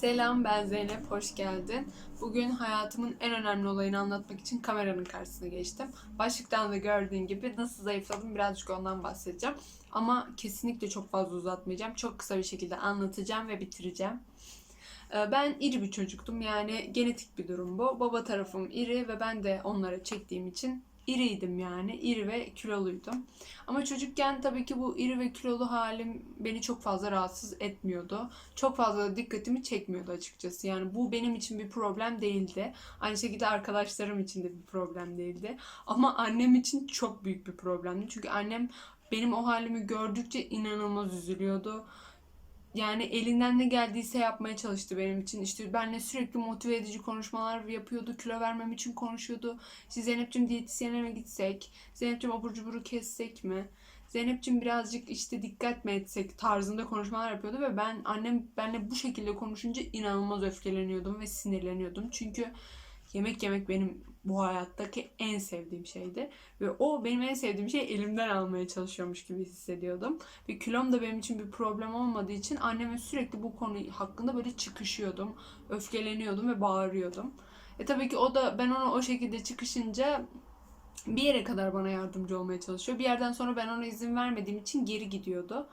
Selam ben Zeynep, hoş geldin. Bugün hayatımın en önemli olayını anlatmak için kameranın karşısına geçtim. Başlıktan da gördüğün gibi nasıl zayıfladım birazcık ondan bahsedeceğim. Ama kesinlikle çok fazla uzatmayacağım. Çok kısa bir şekilde anlatacağım ve bitireceğim. Ee, Ben iri bir çocuktum yani genetik bir durum bu. Baba tarafım iri ve ben de onlara çektiğim için iriydim yani. iri ve kiloluydum. Ama çocukken tabii ki bu iri ve kilolu halim beni çok fazla rahatsız etmiyordu. Çok fazla dikkatimi çekmiyordu açıkçası. Yani bu benim için bir problem değildi. Aynı şekilde arkadaşlarım için de bir problem değildi. Ama annem için çok büyük bir problemdi. Çünkü annem benim o halimi gördükçe inanılmaz üzülüyordu. Yani elinden ne geldiyse yapmaya çalıştı benim için. İşte benimle sürekli motive edici konuşmalar yapıyordu. Kilo vermem için konuşuyordu. İşte Zeynep'ciğim diyetisyene mi gitsek? Zeynep'ciğim abur cuburu kessek mi? Zeynep'ciğim birazcık işte dikkat mi etsek tarzında konuşmalar yapıyordu ve ben annem benimle bu şekilde konuşunca inanılmaz öfkeleniyordum ve sinirleniyordum. Çünkü yemek yemek benim bu hayattaki en sevdiğim şeydi. Ve o benim en sevdiğim şeyi elimden almaya çalışıyormuş gibi hissediyordum. Ve kilom da benim için bir problem olmadığı için anneme sürekli bu konu hakkında böyle çıkışıyordum. Öfkeleniyordum ve bağırıyordum. E tabii ki o da ben ona o şekilde çıkışınca bir yere kadar bana yardımcı olmaya çalışıyor. Bir yerden sonra ben ona izin vermediğim için geri gidiyordu.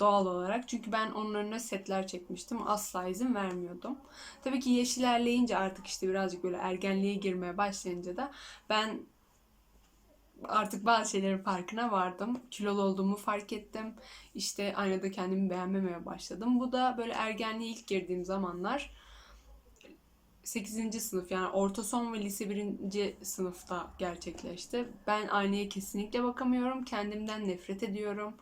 Doğal olarak. Çünkü ben onun önüne setler çekmiştim. Asla izin vermiyordum. Tabii ki yaş ilerleyince artık işte birazcık böyle ergenliğe girmeye başlayınca da ben artık bazı şeylerin farkına vardım. Kilolu olduğumu fark ettim. İşte aynada kendimi beğenmemeye başladım. Bu da böyle ergenliğe ilk girdiğim zamanlar 8. sınıf yani orta son ve lise 1. sınıfta gerçekleşti. Ben aynaya kesinlikle bakamıyorum. Kendimden nefret ediyorum.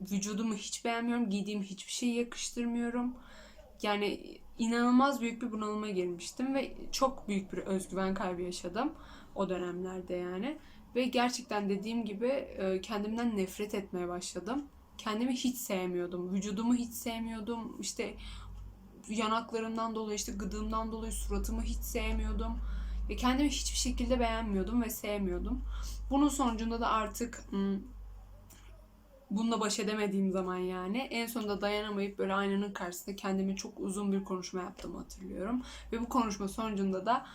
Vücudumu hiç beğenmiyorum. Giydiğim hiçbir şeyi yakıştırmıyorum. Yani inanılmaz büyük bir bunalıma girmiştim ve çok büyük bir özgüven kaybı yaşadım o dönemlerde yani. Ve gerçekten dediğim gibi e, kendimden nefret etmeye başladım. Kendimi hiç sevmiyordum. Vücudumu hiç sevmiyordum. İşte yanaklarımdan dolayı, işte gıdığımdan dolayı suratımı hiç sevmiyordum. Ve kendimi hiçbir şekilde beğenmiyordum ve sevmiyordum. Bunun sonucunda da artık bununla baş edemediğim zaman yani en sonunda dayanamayıp böyle aynanın karşısında kendime çok uzun bir konuşma yaptığımı hatırlıyorum. Ve bu konuşma sonucunda da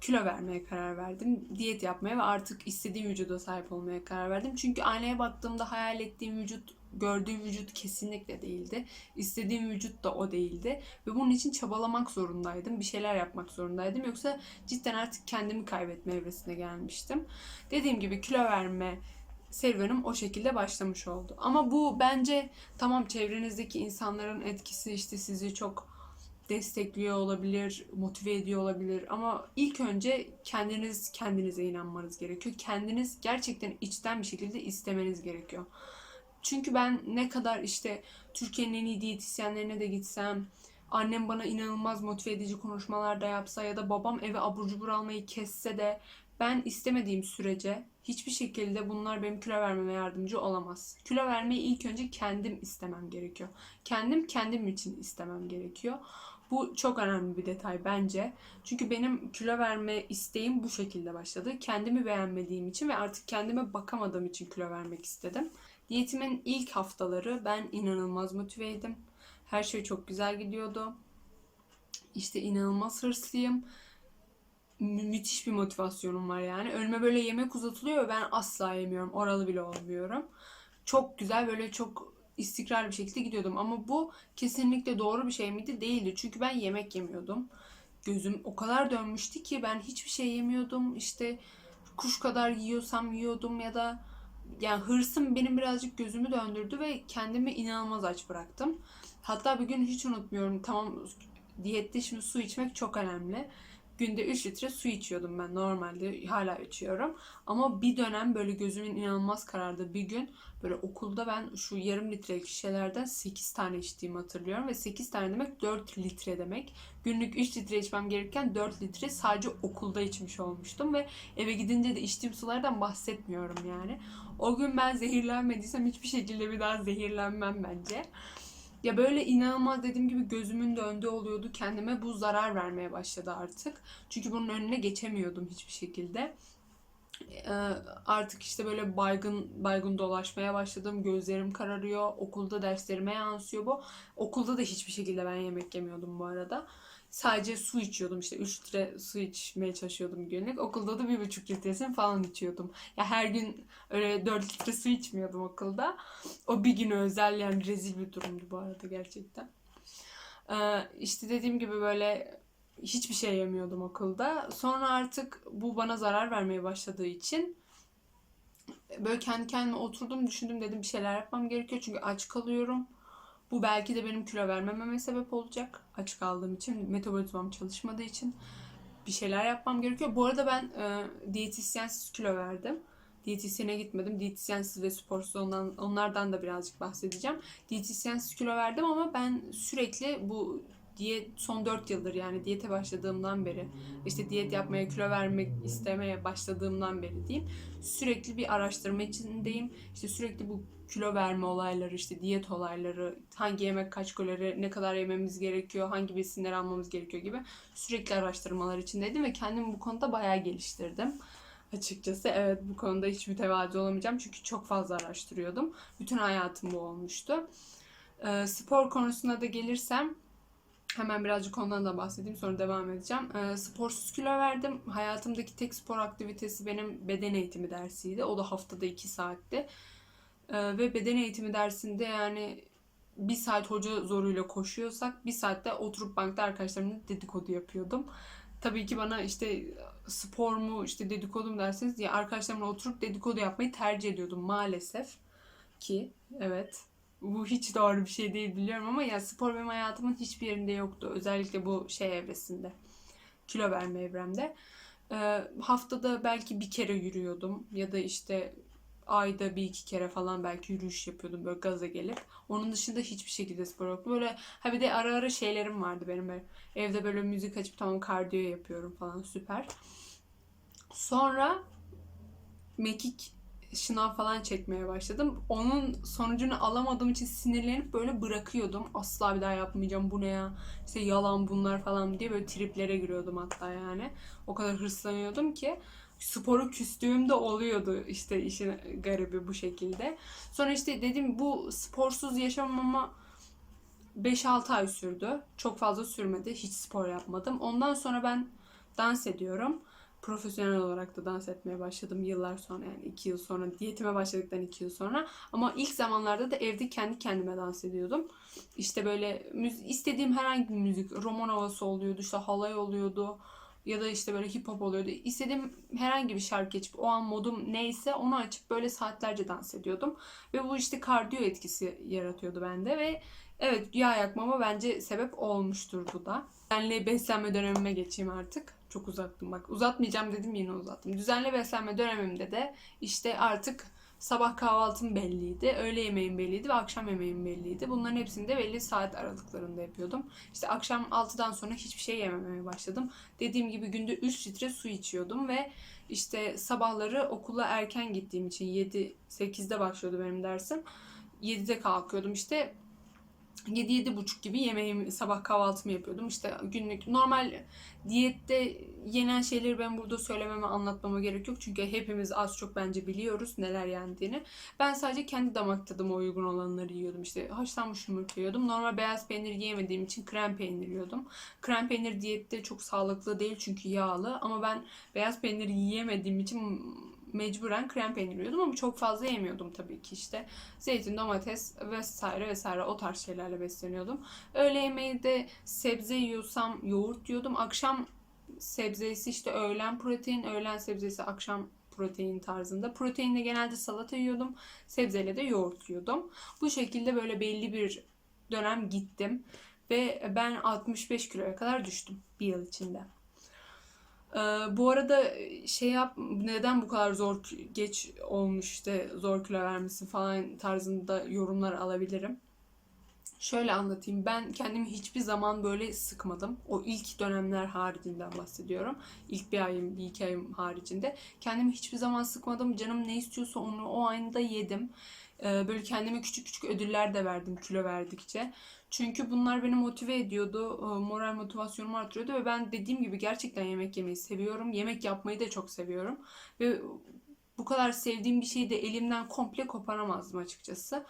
kilo vermeye karar verdim. Diyet yapmaya ve artık istediğim vücuda sahip olmaya karar verdim. Çünkü aynaya baktığımda hayal ettiğim vücut, gördüğüm vücut kesinlikle değildi. İstediğim vücut da o değildi. Ve bunun için çabalamak zorundaydım. Bir şeyler yapmak zorundaydım. Yoksa cidden artık kendimi kaybetme evresine gelmiştim. Dediğim gibi kilo verme serüvenim o şekilde başlamış oldu. Ama bu bence tamam çevrenizdeki insanların etkisi işte sizi çok destekliyor olabilir, motive ediyor olabilir ama ilk önce kendiniz kendinize inanmanız gerekiyor. Kendiniz gerçekten içten bir şekilde istemeniz gerekiyor. Çünkü ben ne kadar işte Türkiye'nin en iyi diyetisyenlerine de gitsem, annem bana inanılmaz motive edici konuşmalar da yapsa ya da babam eve abur cubur almayı kesse de ben istemediğim sürece hiçbir şekilde bunlar benim kilo vermeme yardımcı olamaz. Kilo vermeyi ilk önce kendim istemem gerekiyor. Kendim kendim için istemem gerekiyor. Bu çok önemli bir detay bence. Çünkü benim kilo verme isteğim bu şekilde başladı. Kendimi beğenmediğim için ve artık kendime bakamadığım için kilo vermek istedim. Diyetimin ilk haftaları ben inanılmaz motiveydim. Her şey çok güzel gidiyordu. İşte inanılmaz hırslıyım. Mü- müthiş bir motivasyonum var yani. Önüme böyle yemek uzatılıyor ben asla yemiyorum. Oralı bile olmuyorum. Çok güzel böyle çok istikrarlı bir şekilde gidiyordum. Ama bu kesinlikle doğru bir şey miydi? Değildi. Çünkü ben yemek yemiyordum. Gözüm o kadar dönmüştü ki ben hiçbir şey yemiyordum. İşte kuş kadar yiyorsam yiyordum ya da yani hırsım benim birazcık gözümü döndürdü ve kendimi inanılmaz aç bıraktım. Hatta bir gün hiç unutmuyorum. Tamam diyette şimdi su içmek çok önemli. Günde 3 litre su içiyordum ben normalde hala içiyorum. Ama bir dönem böyle gözümün inanılmaz karardığı bir gün böyle okulda ben şu yarım litrelik şişelerden 8 tane içtiğimi hatırlıyorum. Ve 8 tane demek 4 litre demek. Günlük 3 litre içmem gerekirken 4 litre sadece okulda içmiş olmuştum. Ve eve gidince de içtiğim sulardan bahsetmiyorum yani. O gün ben zehirlenmediysem hiçbir şekilde bir daha zehirlenmem bence. Ya böyle inanılmaz dediğim gibi gözümün döndüğü oluyordu. Kendime bu zarar vermeye başladı artık. Çünkü bunun önüne geçemiyordum hiçbir şekilde. Ee, artık işte böyle baygın baygın dolaşmaya başladım. Gözlerim kararıyor. Okulda derslerime yansıyor bu. Okulda da hiçbir şekilde ben yemek yemiyordum bu arada. Sadece su içiyordum işte 3 litre su içmeye çalışıyordum günlük. Okulda da 1,5 litresini falan içiyordum. Ya her gün öyle 4 litre su içmiyordum okulda. O bir gün özel yani rezil bir durumdu bu arada gerçekten. Ee, işte dediğim gibi böyle hiçbir şey yemiyordum okulda. Sonra artık bu bana zarar vermeye başladığı için böyle kendi kendime oturdum düşündüm dedim bir şeyler yapmam gerekiyor çünkü aç kalıyorum. Bu belki de benim kilo vermememe sebep olacak. Aç kaldığım için, metabolizmam çalışmadığı için bir şeyler yapmam gerekiyor. Bu arada ben e, diyetisyensiz kilo verdim. Diyetisyene gitmedim. Diyetisyensiz ve sporsuz ondan, onlardan da birazcık bahsedeceğim. Diyetisyensiz kilo verdim ama ben sürekli bu diyet son 4 yıldır yani diyete başladığımdan beri işte diyet yapmaya kilo vermek istemeye başladığımdan beri diyeyim sürekli bir araştırma içindeyim işte sürekli bu kilo verme olayları işte diyet olayları hangi yemek kaç kalori ne kadar yememiz gerekiyor hangi besinleri almamız gerekiyor gibi sürekli araştırmalar içindeydim ve kendimi bu konuda bayağı geliştirdim açıkçası evet bu konuda hiç mütevazi olamayacağım çünkü çok fazla araştırıyordum bütün hayatım bu olmuştu Ee, spor konusuna da gelirsem Hemen birazcık ondan da bahsedeyim sonra devam edeceğim. Ee, sporsuz kilo verdim. Hayatımdaki tek spor aktivitesi benim beden eğitimi dersiydi. O da haftada 2 saatti. Ee, ve beden eğitimi dersinde yani bir saat hoca zoruyla koşuyorsak bir saatte oturup bankta arkadaşlarımla dedikodu yapıyordum. Tabii ki bana işte spor mu işte dedikodu mu derseniz diye arkadaşlarımla oturup dedikodu yapmayı tercih ediyordum maalesef ki evet bu hiç doğru bir şey değil biliyorum ama ya spor benim hayatımın hiçbir yerinde yoktu. Özellikle bu şey evresinde. Kilo verme evremde. Ee, haftada belki bir kere yürüyordum ya da işte ayda bir iki kere falan belki yürüyüş yapıyordum böyle gaza gelip. Onun dışında hiçbir şekilde spor yoktu. Böyle ha bir de ara ara şeylerim vardı benim böyle. Evde böyle müzik açıp tamam kardiyo yapıyorum falan süper. Sonra mekik şınav falan çekmeye başladım. Onun sonucunu alamadığım için sinirlenip böyle bırakıyordum. Asla bir daha yapmayacağım bu ne ya işte yalan bunlar falan diye böyle triplere giriyordum hatta yani. O kadar hırslanıyordum ki sporu küstüğümde oluyordu işte işin garibi bu şekilde. Sonra işte dedim bu sporsuz yaşamama 5-6 ay sürdü. Çok fazla sürmedi. Hiç spor yapmadım. Ondan sonra ben dans ediyorum profesyonel olarak da dans etmeye başladım yıllar sonra yani iki yıl sonra diyetime başladıktan iki yıl sonra ama ilk zamanlarda da evde kendi kendime dans ediyordum işte böyle müzik, istediğim herhangi bir müzik roman havası oluyordu işte halay oluyordu ya da işte böyle hip hop oluyordu. İstediğim herhangi bir şarkı açıp o an modum neyse onu açıp böyle saatlerce dans ediyordum. Ve bu işte kardiyo etkisi yaratıyordu bende ve evet yağ yakmama bence sebep olmuştur bu da. Düzenli beslenme dönemime geçeyim artık. Çok uzattım bak. Uzatmayacağım dedim yine uzattım. Düzenli beslenme dönemimde de işte artık sabah kahvaltım belliydi, öğle yemeğim belliydi ve akşam yemeğim belliydi. Bunların hepsini de belli saat aralıklarında yapıyordum. İşte akşam 6'dan sonra hiçbir şey yememeye başladım. Dediğim gibi günde 3 litre su içiyordum ve işte sabahları okula erken gittiğim için 7-8'de başlıyordu benim dersim. 7'de kalkıyordum işte 7-7.30 gibi yemeğimi, sabah kahvaltımı yapıyordum. İşte günlük normal diyette yenen şeyleri ben burada söylememe, anlatmama gerek yok. Çünkü hepimiz az çok bence biliyoruz neler yendiğini. Ben sadece kendi damak tadıma uygun olanları yiyordum. İşte haşlanmış yumurta yiyordum. Normal beyaz peynir yiyemediğim için krem peynir yiyordum. Krem peynir diyette çok sağlıklı değil çünkü yağlı. Ama ben beyaz peynir yiyemediğim için mecburen krem peynir yiyordum ama çok fazla yemiyordum tabii ki işte. Zeytin, domates vesaire vesaire o tarz şeylerle besleniyordum. Öğle yemeği de sebze yiyorsam yoğurt yiyordum. Akşam sebzesi işte öğlen protein, öğlen sebzesi akşam protein tarzında. Proteinle genelde salata yiyordum. Sebzeyle de yoğurt yiyordum. Bu şekilde böyle belli bir dönem gittim. Ve ben 65 kiloya kadar düştüm bir yıl içinde. Ee, bu arada şey yap neden bu kadar zor geç olmuş işte zor kilo vermesi falan tarzında yorumlar alabilirim. Şöyle anlatayım. Ben kendimi hiçbir zaman böyle sıkmadım. O ilk dönemler haricinden bahsediyorum. İlk bir ayım, bir iki ayım haricinde. Kendimi hiçbir zaman sıkmadım. Canım ne istiyorsa onu o anda yedim. Ee, böyle kendime küçük küçük ödüller de verdim kilo verdikçe. Çünkü bunlar beni motive ediyordu. e, Moral motivasyonumu artırıyordu ve ben dediğim gibi gerçekten yemek yemeyi seviyorum. Yemek yapmayı da çok seviyorum. Ve bu kadar sevdiğim bir şeyi de elimden komple koparamazdım açıkçası.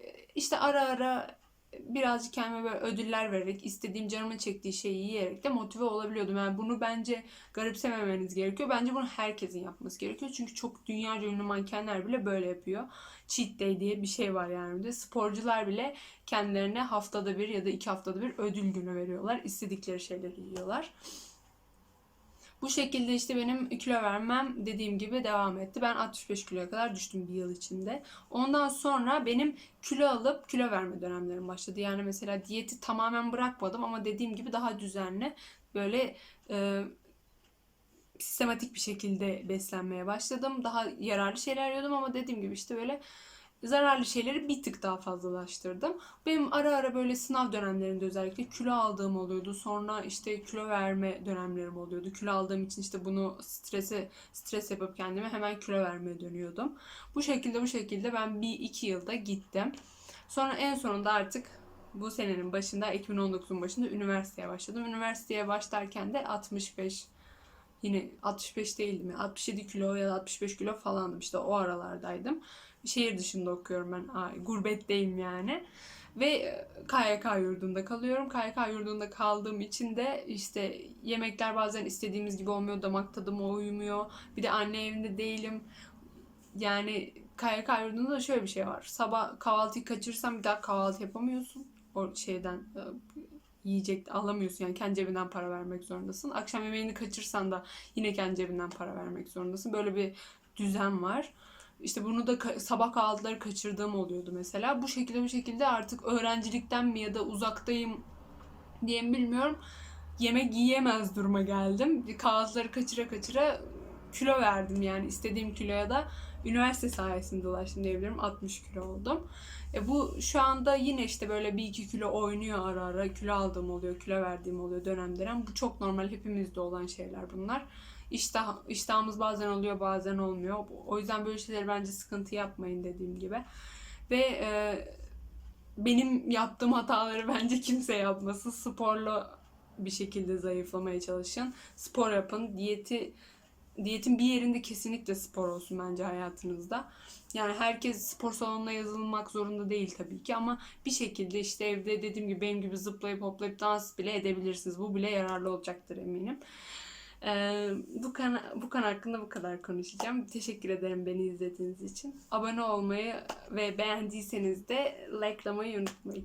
Ee, İşte ara ara birazcık kendime böyle ödüller vererek, istediğim canımın çektiği şeyi yiyerek de motive olabiliyordum. Yani bunu bence garipsememeniz gerekiyor. Bence bunu herkesin yapması gerekiyor. Çünkü çok dünyaca ünlü mankenler bile böyle yapıyor. Cheat day diye bir şey var yani. De sporcular bile kendilerine haftada bir ya da iki haftada bir ödül günü veriyorlar. İstedikleri şeyleri yiyorlar. Bu şekilde işte benim kilo vermem dediğim gibi devam etti. Ben 65 kiloya kadar düştüm bir yıl içinde. Ondan sonra benim kilo alıp kilo verme dönemlerim başladı. Yani mesela diyeti tamamen bırakmadım ama dediğim gibi daha düzenli böyle e, sistematik bir şekilde beslenmeye başladım. Daha yararlı şeyler yiyordum ama dediğim gibi işte böyle zararlı şeyleri bir tık daha fazlalaştırdım. Benim ara ara böyle sınav dönemlerinde özellikle kilo aldığım oluyordu. Sonra işte kilo verme dönemlerim oluyordu. Kilo aldığım için işte bunu strese stres yapıp kendime hemen kilo vermeye dönüyordum. Bu şekilde bu şekilde ben bir iki yılda gittim. Sonra en sonunda artık bu senenin başında 2019'un başında üniversiteye başladım. Üniversiteye başlarken de 65 yine 65 değildim ya 67 kilo ya da 65 kilo falandım işte o aralardaydım. Şehir dışında okuyorum ben. Ay, gurbetteyim yani. Ve e, KYK yurdunda kalıyorum. KYK yurdunda kaldığım için de işte yemekler bazen istediğimiz gibi olmuyor. Damak tadıma uymuyor. Bir de anne evinde değilim. Yani KYK yurdunda da şöyle bir şey var. Sabah kahvaltıyı kaçırırsan bir daha kahvaltı yapamıyorsun. O şeyden e, yiyecek alamıyorsun yani kendi cebinden para vermek zorundasın. Akşam yemeğini kaçırsan da yine kendi cebinden para vermek zorundasın. Böyle bir düzen var. İşte bunu da sabah kahvaltıları kaçırdığım oluyordu mesela. Bu şekilde bu şekilde artık öğrencilikten mi ya da uzaktayım diye mi bilmiyorum. Yemek yiyemez duruma geldim. Kahvaltıları kaçıra kaçıra kilo verdim yani istediğim kiloya da üniversite sayesinde ulaştım diyebilirim. 60 kilo oldum. E bu şu anda yine işte böyle bir iki kilo oynuyor ara ara. Kilo aldığım oluyor, kilo verdiğim oluyor dönem dönem. Bu çok normal hepimizde olan şeyler bunlar. İştah, iştahımız bazen oluyor bazen olmuyor. O yüzden böyle şeyleri bence sıkıntı yapmayın dediğim gibi. Ve e, benim yaptığım hataları bence kimse yapmasın. Sporla bir şekilde zayıflamaya çalışın. Spor yapın. Diyeti diyetin bir yerinde kesinlikle spor olsun bence hayatınızda. Yani herkes spor salonuna yazılmak zorunda değil tabii ki ama bir şekilde işte evde dediğim gibi benim gibi zıplayıp hoplayıp dans bile edebilirsiniz. Bu bile yararlı olacaktır eminim. Ee, bu kan bu kan hakkında bu kadar konuşacağım. Teşekkür ederim beni izlediğiniz için. Abone olmayı ve beğendiyseniz de likelamayı unutmayın.